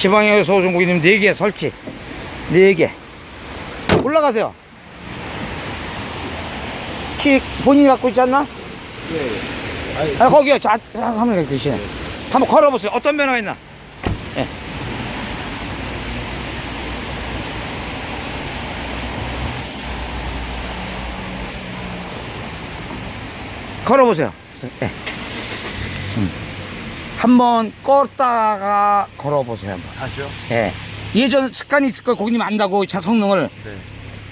지방에 소중 고객님 4개 설치 4개 올라가세요 키 본인이 갖고 있지 않나? 네. 아니, 아 거기요 자 사무엘 계시네 한번 걸어보세요 어떤 변화가 있나 예. 걸어보세요 예. 음. 한번 껐다가 걸어보세요 한번 다시요? 예. 예전 습관이 있을 걸 고객님 안다고 이 차 성능을 네.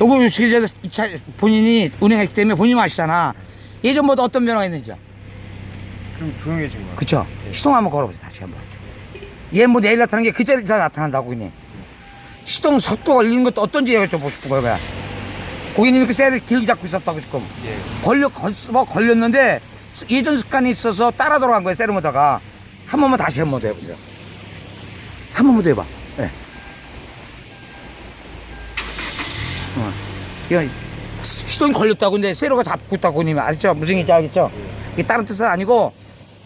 요거 요새 이차 본인이 운행했기 때문에 본인 아시잖아 예전보다 어떤 변화가 있는지요 좀 조용해진 것 같아요. 그쵸? 시동 한번 걸어보세요, 다시 한번. 얘뭐 내일 나타나는 게그 자리에 다 나타난다고, 고객님. 시동 속도가 걸리는 것도 어떤지 여쭤보고 싶은 거예요, 그냥. 고객님이 그 셀을 길게 잡고 있었다고, 지금. 예. 걸려, 걸, 뭐 걸렸는데, 스- 예전 습관이 있어서 따라 돌아간 거예요, 셀을 모다가. 한 번만 다시 한 번 더 해보세요. 한 번만 더 해봐. 예. 어. 이거 시- 시동이 걸렸다고, 근데 세로가 잡고 있다고, 고객님이. 아시죠? 무슨 얘기인지 알겠죠? 이게 다른 뜻은 아니고,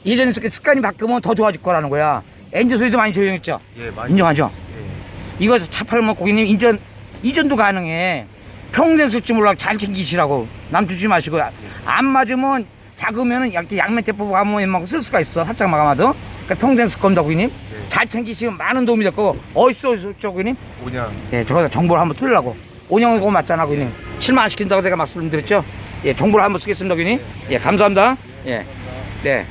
예전에 습- 습관이 바뀌면 더 좋아질 거라는 거야. 엔진 소리도 많이 조용했죠? 예, 많이. 인정하죠? 예. 이거 차 팔면 고객님 인전 이전도 가능해. 평생 쓸지 몰라 잘 챙기시라고 남 주지 마시고 안 맞으면 작으면은 이렇게 양면 대포 가면 웬만큼 쓸 수가 있어 살짝 마감하도 그러니까 평생 쓸 겁니다 고객님. 네. 잘 챙기시면 많은 도움이 될 거고 어디서 어디서 고객님. 그냥 예 저거 정보를 한번 쓰려고. 온영이 그거 맞잖아 고객님. 실망 안 시킨다고 내가 말씀드렸죠? 예 정보를 한번 쓰겠습니다 고객님. 예 감사합니다. 예 네